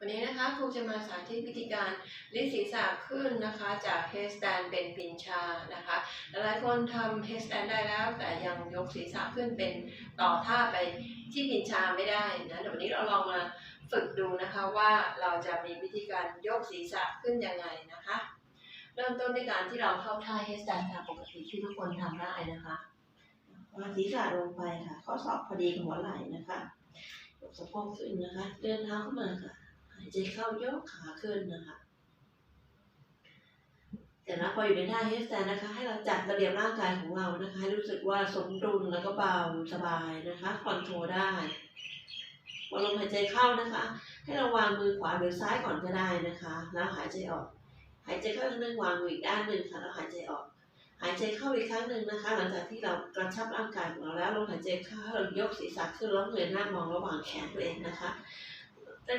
วันนี้นะคะครูจะมาสาธิตวิธีการลิดศีรษะขึ้นนะคะจากเฮสแตนเป็นปินชานะคะหลายคนทำเฮสแตนได้แล้ว แต่ยังยกศีรษะขึ้นเป็นต่อท่าไปที่ปินชาไม่ได้นะเดี๋ยววันนี้เราลองมาฝึกดูนะคะว่าเราจะมีวิธีการยกศีรษะขึ้นยังไงนะคะ เริ่มต้นด้วยการที่เราเข้าท่าเฮสแตนตามปกติที่ทุกคนทำได้นะคะวางศีรษะลงไปค่ะ ข้อศอกพอดีกับหัวไหล่นะคะยกสะโพกขึ้นนะคะ เดินเท้าขึ้นมาค่ะ หายใจเข้ายกขาขึ้นนะคะแต่นะพออยู่ในท่าเฮสแตนนะคะ ให้เราจัดระเบียบร่างกายของเรานะคะให้รู้สึกว่าสมดุลแล้วก็เบาสบายนะคะคอนโทรลได้พอลมหายใจเข้านะคะ ให้เราวางมือขวาหรือซ้ายก่อนก็ได้นะคะ แล้วหายใจออก หายใจเข้าข้างหนึงวางมืออีกด้านหนึ่งค่ะแล้วหายใจออก หายใจเข้าอีกครั้งหนึ่งนะคะ หลังจากที่เรากระชับร่างกายของเราแล้วลมหายใจเข้าเรายกศีรษะขึ้นแล้วเงยหน้ามองระหว่างแขนตัวเองนะคะ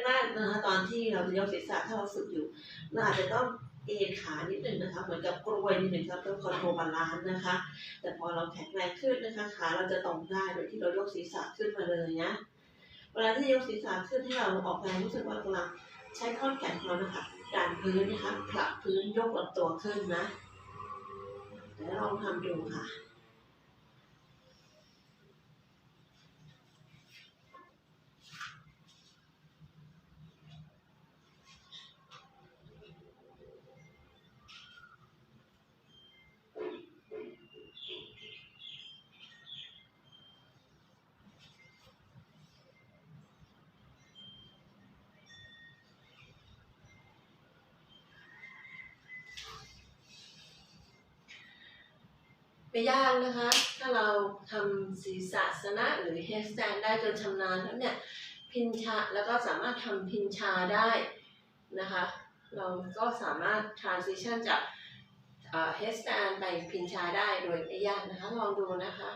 แรกๆนะคะตอนที่เราจะยกศีรษะถ้าเราฝึกอยู่เราอาจจะต้องเอนขานิดหนึ่งนะคะเหมือนกับกรวยนิดหนึ่งครับเพื่อคอนโทรลบาลานซ์นะคะ แต่พอเราแข็งแรงขึ้นนะคะขาเราจะตรงได้โดยที่เรายกศีรษะขึ้นมาเลยนะเวลาที่ยกศีรษะขึ้นให้เราออกแรงรู้สึกว่ากำลังใช้ท่อนแขนของเรานะคะดันพื้นนะคะผลักพื้นยกลำตัวขึ้นนะเดี๋ยวลองทำดูค่ะ ไม่ยากนะคะ ถ้าเราทำศีรษะสนะหรือเฮสแตนได้จนชำนาญแล้วเนี่ยพินชาแล้วก็สามารถทำพินชาได้นะคะ เราก็สามารถ transition จากเฮสแตนไปพินชาได้โดยไม่ยากนะคะ ลองดูนะคะ